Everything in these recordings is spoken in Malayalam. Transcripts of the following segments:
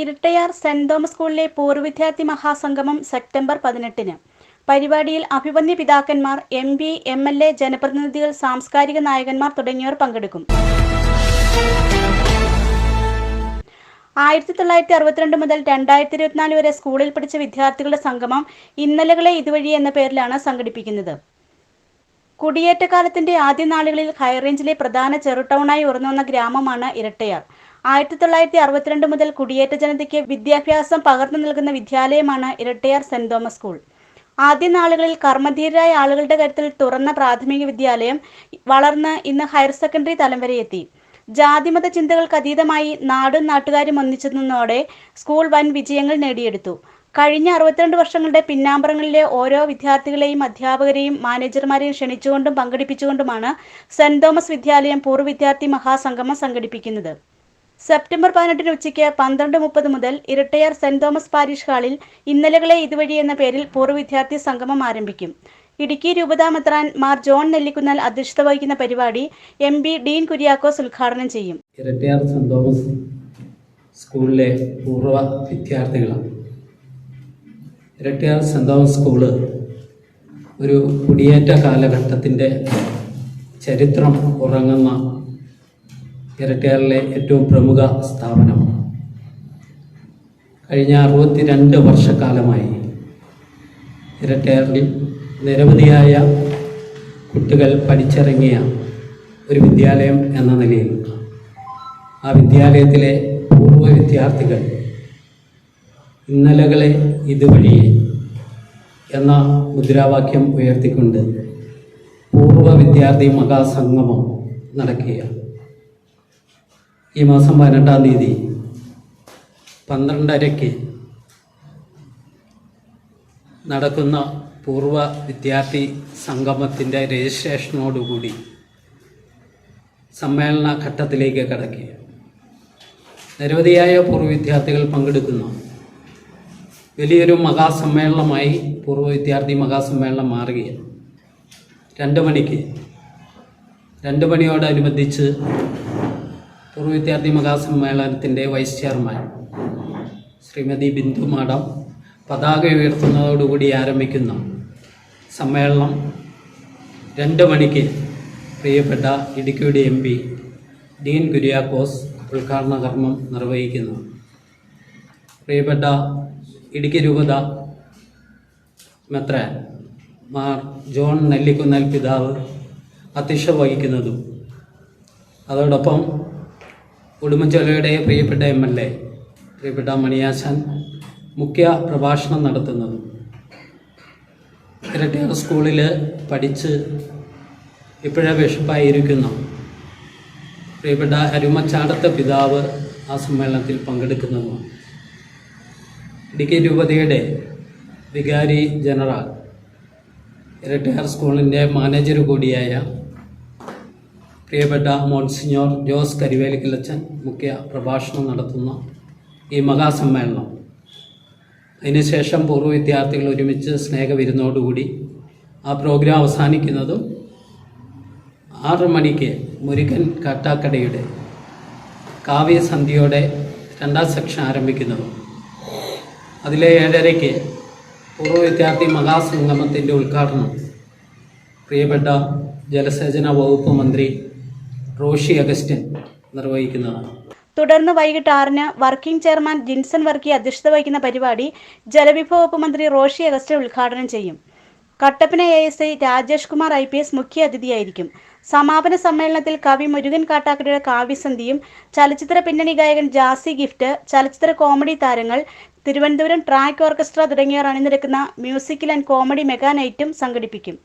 ഇരട്ടയാർ സെന്റ് തോമസ് സ്കൂളിലെ പൂർവവിദ്യാർത്ഥി മഹാസംഗമം സെപ്റ്റംബർ പതിനെട്ടിന്. പരിപാടിയിൽ അഭിവന്യ പിതാക്കന്മാർ M P M L A ജനപ്രതിനിധികൾ സാംസ്കാരിക നായകന്മാർ തുടങ്ങിയവർ പങ്കെടുക്കും. ആയിരത്തി തൊള്ളായിരത്തി അറുപത്തിരണ്ട് മുതൽ രണ്ടായിരത്തി ഇരുപത്തിനാല് വരെ സ്കൂളിൽ പഠിച്ച വിദ്യാർത്ഥികളുടെ സംഗമം ഇന്നലകളെ ഇതുവഴി എന്ന പേരിലാണ് സംഘടിപ്പിക്കുന്നത്. കുടിയേറ്റക്കാലത്തിന്റെ ആദ്യ നാളുകളിൽ ഹൈറേഞ്ചിലെ പ്രധാന ചെറുടൗണായി ഉയർന്നുവന്ന ഗ്രാമമാണ് ഇരട്ടയാർ. ആയിരത്തി തൊള്ളായിരത്തി അറുപത്തിരണ്ട് മുതൽ കുടിയേറ്റ ജനതയ്ക്ക് വിദ്യാഭ്യാസം പകർന്നു നൽകുന്ന വിദ്യാലയമാണ് ഇരട്ടയാർ സെന്റ് തോമസ് സ്കൂൾ. ആദ്യ നാളുകളിൽ കർമ്മധീരരായ ആളുകളുടെ കരുത്തിൽ തുറന്ന പ്രാഥമിക വിദ്യാലയം വളർന്ന് ഇന്ന് ഹയർ സെക്കൻഡറി തലം വരെ എത്തി. ജാതിമത ചിന്തകൾക്ക് അതീതമായി നാടും നാട്ടുകാരും ഒന്നിച്ചു നിന്നോടെ സ്കൂൾ വൻ വിജയങ്ങൾ നേടിയെടുത്തു. കഴിഞ്ഞ അറുപത്തിരണ്ട് വർഷങ്ങളുടെ പിന്നാമ്പറങ്ങളിലെ ഓരോ വിദ്യാർത്ഥികളെയും അധ്യാപകരെയും മാനേജർമാരെയും ക്ഷണിച്ചുകൊണ്ടും പങ്കെടുപ്പിച്ചുകൊണ്ടുമാണ് സെന്റ് തോമസ് വിദ്യാലയം പൂർവ വിദ്യാർത്ഥി മഹാസംഗമം സംഘടിപ്പിക്കുന്നത്. സെപ്റ്റംബർ പതിനെട്ടിന് ഉച്ചയ്ക്ക് പന്ത്രണ്ട് മുപ്പത് മുതൽ ഇരട്ടയാർ സെന്റ് തോമസ് പാരിഷ് ഹാളിൽ ഇന്നലകളെ ഇതുവഴി എന്ന പേരിൽ പൂർവ വിദ്യാർത്ഥി സംഗമം ആരംഭിക്കും. ഇടുക്കി രൂപതാമത്രാൻ മാർ ജോൺ നെല്ലിക്കുന്നൽ അധ്യക്ഷത വഹിക്കുന്ന പരിപാടി എം പി ഡീൻ കുര്യാക്കോസ് ഉദ്ഘാടനം ചെയ്യും. ഇരട്ടയാർ സെന്റ് തോമസ് സ്കൂളിലെ പൂർവ വിദ്യാർത്ഥികളാണ്. ഇരട്ടയാർ സെന്റ് തോമസ് സ്കൂൾ ഒരു കുടിയേറ്റ കാലഘട്ടത്തിന്റെ ചരിത്രം ഉറങ്ങുന്ന ഇരട്ടിയാറിലെ ഏറ്റവും പ്രമുഖ സ്ഥാപനമാണ് കഴിഞ്ഞ അറുപത്തിരണ്ട് വർഷക്കാലമായി ഇരട്ടയാറിൽ നിരവധിയായ കുട്ടികൾ പഠിച്ചിറങ്ങിയ ഒരു വിദ്യാലയം എന്ന നിലയിൽ ആ വിദ്യാലയത്തിലെ പൂർവ വിദ്യാർത്ഥികൾ ഇന്നലകളെ ഇതുവഴി എന്ന മുദ്രാവാക്യം ഉയർത്തിക്കൊണ്ട് പൂർവ വിദ്യാർത്ഥി മഹാസംഗമം നടക്കുകയാണ്. ഈ മാസം പതിനെട്ടാം തീയതി പന്ത്രണ്ടരയ്ക്ക് നടക്കുന്ന പൂർവ വിദ്യാർത്ഥി സംഗമത്തിന്റെ രജിസ്ട്രേഷനോടുകൂടി സമ്മേളന ഘട്ടത്തിലേക്ക് കടക്കുക നിരവധിയായ പൂർവ വിദ്യാർത്ഥികൾ പങ്കെടുക്കുന്ന. വലിയൊരു മഹാസമ്മേളനമായി പൂർവ വിദ്യാർത്ഥി മഹാസമ്മേളനം മാറുക രണ്ട് മണിക്ക് രണ്ട് മണിയോടനുബന്ധിച്ച് പൂർവ വിദ്യാർത്ഥി മഹാസമ്മേളനത്തിന്റെ vice chairman Shrimati Bindu madam പതാക ഉയർത്തുന്നതോടുകൂടി ആരംഭിക്കുന്ന സമ്മേളനം രണ്ട് മണിക്ക് പ്രിയപ്പെട്ട ഇടുക്കിയുടെ എം പി ഡീൻ കുര്യാക്കോസ് ഉദ്ഘാടന കർമ്മം നിർവഹിക്കുന്നു. പ്രിയപ്പെട്ട ഇടുക്കി രൂപത മെത്ര മാർ ജോൺ നെല്ലിക്കുന്നൽ പിതാവ് അധ്യക്ഷ വഹിക്കുന്നതും അതോടൊപ്പം ഉടുമ്പൻചോലയുടെ പ്രിയപ്പെട്ട എം എൽ എ പ്രിയപ്പെട്ട മണിയാശാൻ മുഖ്യ പ്രഭാഷണം നടത്തുന്നത്. ഇരട്ടിയാർ സ്കൂളിൽ പഠിച്ച് ഇപ്പോഴേ ബിഷപ്പായിരിക്കുന്ന പ്രിയപ്പെട്ട അരുമച്ചാടത്ത പിതാവ് ആ സമ്മേളനത്തിൽ പങ്കെടുക്കുന്നതുമാണ് ഇടുക്കി രൂപതയുടെ വികാരി ജനറൽ ഇരട്ടിയാർ സ്കൂളിന്റെ മാനേജർ കൂടിയായ പ്രിയപ്പെട്ട മോൺസിഞ്ഞോർ ജോസ് കരിവേലിക്കലച്ചൻ മുഖ്യ പ്രഭാഷണം നടത്തുന്ന ഈ മഹാസമ്മേളനം. അതിനുശേഷം പൂർവ വിദ്യാർത്ഥികൾ ഒരുമിച്ച് സ്നേഹവിരുന്നോടുകൂടി ആ പ്രോഗ്രാം അവസാനിക്കുന്നതും ആറ് മണിക്ക് മുരുകൻ കാട്ടാക്കടയുടെ കാവ്യസന്ധ്യയോടെ രണ്ടാം സെക്ഷൻ ആരംഭിക്കുന്നതും. അതിലെ ഏഴരയ്ക്ക് പൂർവ വിദ്യാർത്ഥി മഹാസംഗമത്തിന്റെ ഉദ്ഘാടനം പ്രിയപ്പെട്ട ജലസേചന വകുപ്പ് മന്ത്രി റോഷി അഗസ്റ്റിൻ നിർവഹിക്കുന്നതാണ്. തുടർന്ന് വൈകിട്ട് ആറിന് വർക്കിംഗ് ചെയർമാൻ ജിൻസൺ വർക്കി അധ്യക്ഷത വഹിക്കുന്ന പരിപാടി ജലവിഭവ വകുപ്പ് മന്ത്രി റോഷി അഗസ്റ്റ് ഉദ്ഘാടനം ചെയ്യും. Kattappana A S I Rajesh Kumar I P S മുഖ്യ അതിഥിയായിരിക്കും. സമാപന സമ്മേളനത്തിൽ കവി മുരുകൻ കാട്ടാക്കടയുടെ കാവ്യസന്ധിയും ചലച്ചിത്ര പിന്നണി ഗായകൻ ജാസി ഗിഫ്റ്റ് ചലച്ചിത്ര കോമഡി താരങ്ങൾ തിരുവനന്തപുരം ട്രാക്ക് ഓർക്കസ്ട്ര തുടങ്ങിയവർ അണിനിരക്കുന്ന മ്യൂസിക്കൽ ആൻഡ് കോമഡി മെഗാ നൈറ്റും സംഘടിപ്പിക്കും.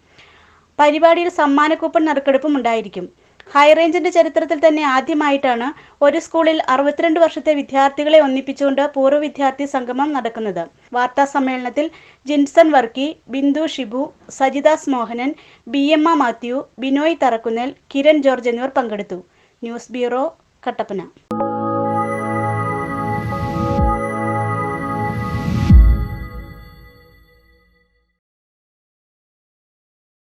പരിപാടിയിൽ സമ്മാന കൂപ്പൺ നറുക്കെടുപ്പും ഉണ്ടായിരിക്കും. ഹൈറേഞ്ചിന്റെ ചരിത്രത്തിൽ തന്നെ ആദ്യമായിട്ടാണ് ഒരു സ്കൂളിൽ അറുപത്തിരണ്ട് വർഷത്തെ വിദ്യാർത്ഥികളെ ഒന്നിപ്പിച്ചുകൊണ്ട് പൂർവ വിദ്യാർത്ഥി സംഗമം നടക്കുന്നത്. വാർത്താ സമ്മേളനത്തിൽ Jinson Varkey Bindu Shibu Sajidas Mohanan B M Mathew Binoy Tharakunnel Kiran George എന്നിവർ പങ്കെടുത്തു. News bureau Kattappana.